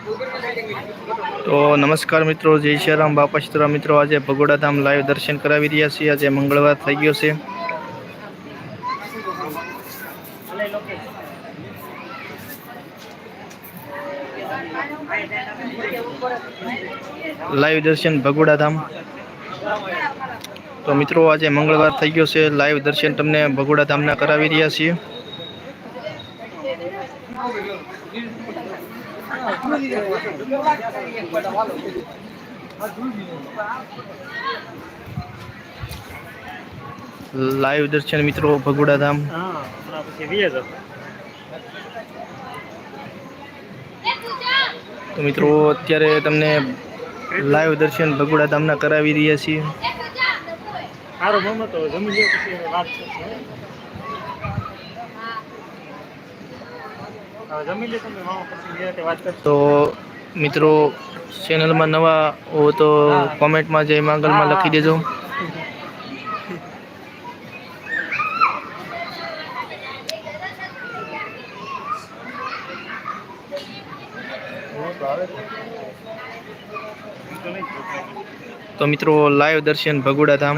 તો નમસ્કાર મિત્રો, જય શ્રીરામ બાપા સીતારામ. મિત્રો, આજે ભગોડા ધામ લાઈવ દર્શન કરાવી રહ્યા છીએ. આજે મંગળવાર થઈ ગયો છે. લાઈવ દર્શન ભગોડા ધામ તો મિત્રો, આજે મંગળવાર થઈ ગયો છે. લાઈવ દર્શન તમને ભગોડા ધામના કરાવી રહ્યા છીએ. લાઈવ દર્શન મિત્રો, ભગુડા ધામ. તો મિત્રો, અત્યારે તમને લાઈવ દર્શન ભગુડા ધામના કરાવી રહ્યા છીએ. સારો મમ્મ તો જમી લે પછી વાત કરશે હા, જમી લે તમે મામા પછી નિરાંતે વાત કરશે તો મિત્રો ચેનલમાં નવા હો તો કોમેન્ટમાં જય માંગલમાં લખી દેજો. તો મિત્રો લાઈવ દર્શન ભગોડા ધામ.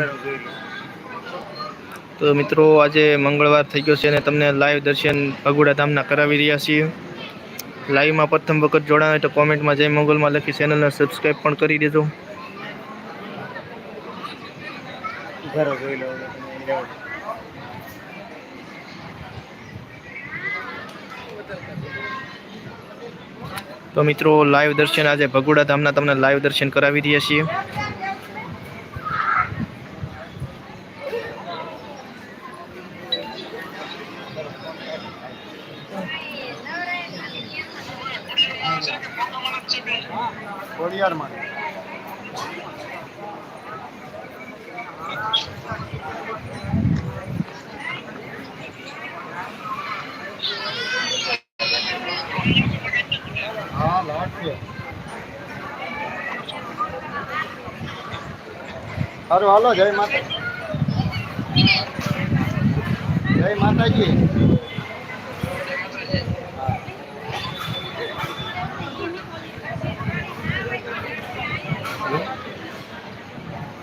તો મિત્રો આજે મંગળવાર થઈ ગયો છે અને તમને લાઈવ દર્શન ભગુડા ધામના કરાવી રહ્યા છીએ. લાઈવમાં પ્રથમ વખત જોડાણ હોય તો કોમેન્ટમાં જય મંગલમાં લખી ચેનલને સબસ્ક્રાઈબ પણ કરી દેજો. તો મિત્રો લાઈવ દર્શન આજે ભગુડા ધામના તમને લાઈવ દર્શન કરાવી રહ્યા છીએ. ખોડિયારમાં. હા લાટ છે. સારું હાલો જય માતા જય માતાજી.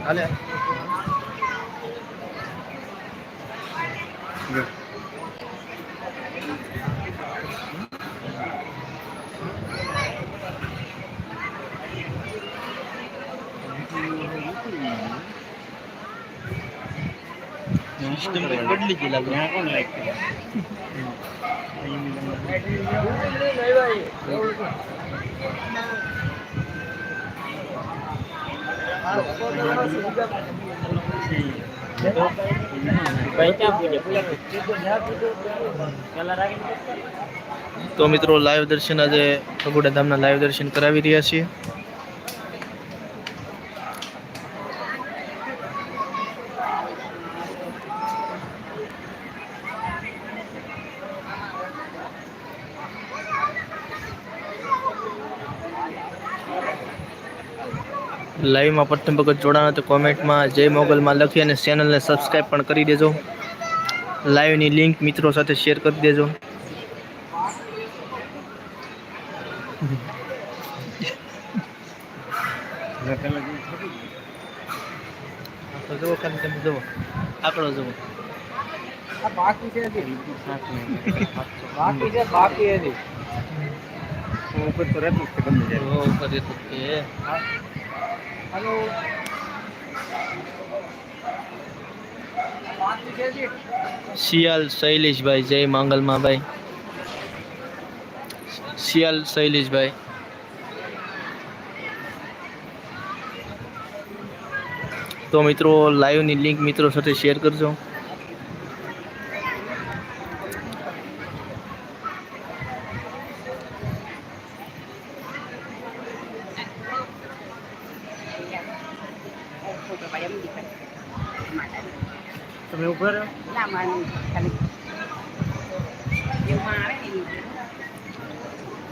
Allez. ಇಷ್ಟು ಕೊಡ್ಲಿಕ್ಕಿಲ್ಲ તો મિત્રો લાઈવ દર્શન આજે ભગોડા ધામના લાઈવ દર્શન કરાવી રહ્યા છીએ. લાઈવમાં પ્રથમ વખત જોડાણ તો કોમેન્ટમાં જય મોગલમાં લખી અને ચેનલને સબસ્ક્રાઈબ પણ કરી દેજો લાઈવની લિંક મિત્રો સાથે શેર કરી દેજો જુઓ ખાલી જુઓ બાકી છે બાકી છે બાકી. ઉપર તો રહેતું જ છે ગમે હાલો. શિયાલ શૈલેષભાઈ જય માંગલમાં ભાઈ. શિયાલ શૈલેષભાઈ. તો મિત્રો લાઈવની લિંક મિત્રો સાથે શેર કરજો. તમે ઊભા રહો.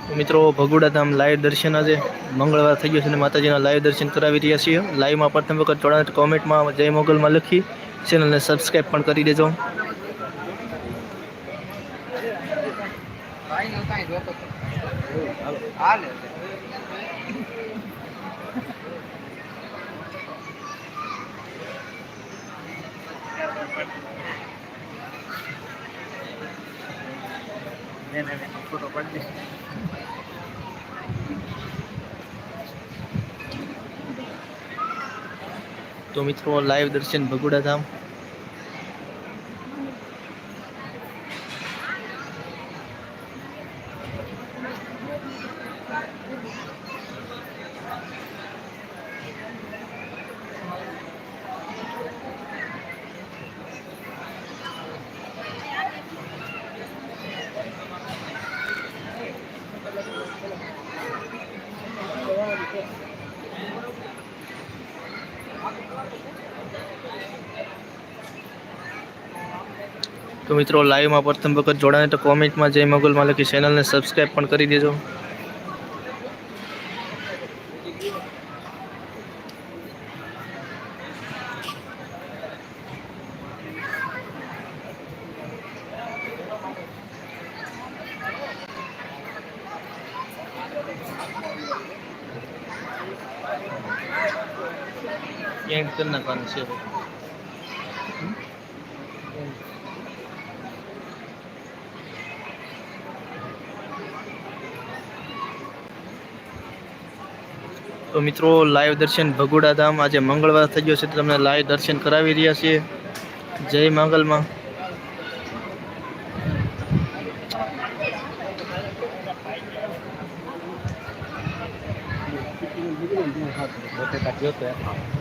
તો મિત્રો ભગુડા ધામ લાઈવ દર્શન આજે મંગળવાર થઈ ગયો છે અને માતાજીના લાઈવ દર્શન કરાવી રહ્યા છીએ. લાઈવમાં પ્રથમ વખત જોડાણ કોમેન્ટમાં જય મોગલમાં લખી ચેનલને સબસ્ક્રાઈબ પણ કરી દેજો. નો. હાલે. એને ફોટો પાડી દઈશ તો મિત્રો લાઈવ દર્શન ભગુડા ધામ. તો મિત્રો લાઈવમાં પ્રથમ વખત જોડાને તો કોમેન્ટમાં જય મોગલમાં લખી ચેનલને સબસ્ક્રાઈબ પણ કરી દેજો. એન્ડ કરી નાખવાનું છે. તો મિત્રો લાઈવ દર્શન ભગુડા ધામ આજે મંગળવાર થઈ ગયો છે તમને લાઈવ દર્શન કરાવી રહ્યા છીએ. જય મંગલમાં. પોતે કાઢ્યો તો